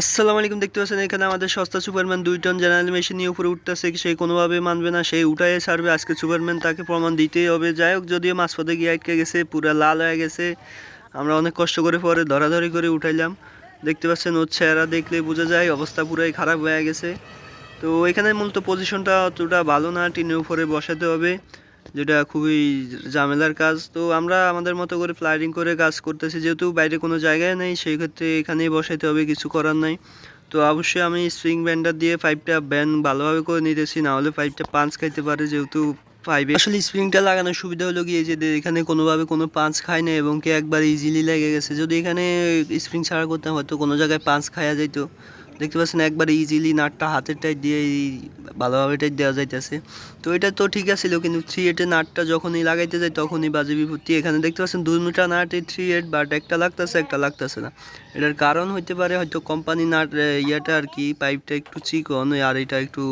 আসসালামু আলাইকুম, দেখতে পাচ্ছেন এখানে আমাদের সস্তা সুপারম্যান দুই টন জেনারেল মেশিন নিয়ে উপরে উঠতেছে, সে কোনোভাবে মানবে না সেই উঠাই ছাড়বে, আজকে সুপারম্যান তাকে প্রমাণ দিতেই হবে। যাই হোক, যদিও মাঝপথে গিয়ে আটকে গেছে, পুরো লাল হয়ে গেছে, আমরা অনেক কষ্ট করে পরে ধরাধরি করে উঠাইলাম। দেখতে পাচ্ছেন ওর চেহারা দেখলে বোঝা যায়, অবস্থা পুরাই খারাপ হয়ে গেছে। তো এখানে মূলত পজিশনটা অতটা ভালো না, টিনের উপরে বসাতে হবে। যেটা খুবই ঝামেলার কাজ। তো আমরা আমাদের মতো করে ফ্লাইটিং করে কাজ করতেছি। যেহেতু বাইরে কোনো জায়গায় নেই সেই ক্ষেত্রে এখানেই বসাইতে হবে, কিছু করার নাই। তো অবশ্যই আমি স্প্রিং ব্যান্ডার দিয়ে পাইপটা ব্যান ভালোভাবে করে নিতেছি, না হলে পাইপটা পাঞ্চ খাইতে পারে, যেহেতু পাইপে আসলে স্প্রিংটা লাগানোর সুবিধা হলো গিয়ে যে এখানে কোনোভাবে কোনো পাঞ্চ খায় না এবং কি একবার ইজিলি লেগে গেছে। যদি এখানে স্প্রিং ছাড়া করতাম, হয়তো কোনো জায়গায় পাঞ্চ খাওয়া যাইতো। দেখতে পাচ্ছেন একবার ইজিলি নাটটা হাতের টাইট দিয়ে ভালোভাবে টাইট দেওয়া যাইতেছে। তো এটা তো ঠিক আছিল, কিন্তু থ্রি এইটে নাটটা যখনই লাগাইতে যায় তখনই বাজে বিপত্তি এখানে দেখতে পাচ্ছেন দু দুটা নাট, এই থ্রি এইট বাট একটা লাগতেছে একটা লাগতেছে না। এটার কারণ হইতে পারে হয়তো কোম্পানি নাট ইয়েটা আর কি পাইপটা একটু চিকন আর এটা একটু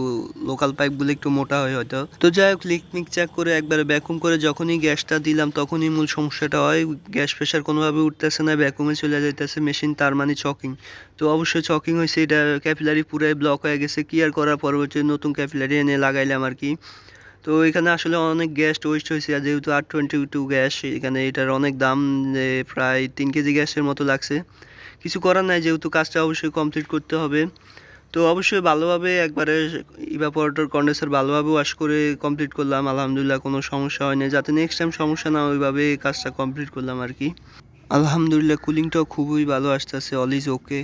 লোকাল পাইপগুলো একটু মোটা হয় হয়তো। তো যাই হোক লিক মিক চেক করে একবারে ভ্যাকুম করে যখনই গ্যাসটা দিলাম, তখনই মূল সমস্যাটা হয়, গ্যাস প্রেশার কোনোভাবে উঠতেছে না ভ্যাকুমে চলে যাইতেছে মেশিন তার মানে চকিং তো অবশ্যই চকিং হয়েছে এটা ক্যাপিলারি পুরাই ব্লক হয়ে গেছে কি আর করার পরবর্তী নতুন ক্যাপিলারি এনে লাগাইলাম আর কি। তো এখানে আসলে অনেক গ্যাস ওয়েস্ট হয়েছে যেহেতু আর টোয়েন্টি টু গ্যাস, এখানে এটার অনেক দাম প্রায় তিন কেজি গ্যাসের মতো লাগছে। কিছু করার নাই, যেহেতু কাজটা অবশ্যই কমপ্লিট করতে হবে। তো অবশ্যই ভালোভাবে একবারে ইভাপোরেটর কন্ডেন্সার ভালোভাবে ওয়াশ করে কমপ্লিট করলাম, আলহামদুলিল্লাহ কোনো সমস্যা হয়নি। যাতে নেক্সট টাইম সমস্যা না ওইভাবে কাজটা কমপ্লিট করলাম আর কি। আলহামদুলিল্লাহ কুলিংটাও খুবই ভালো আসতেছে অল ইজ ওকে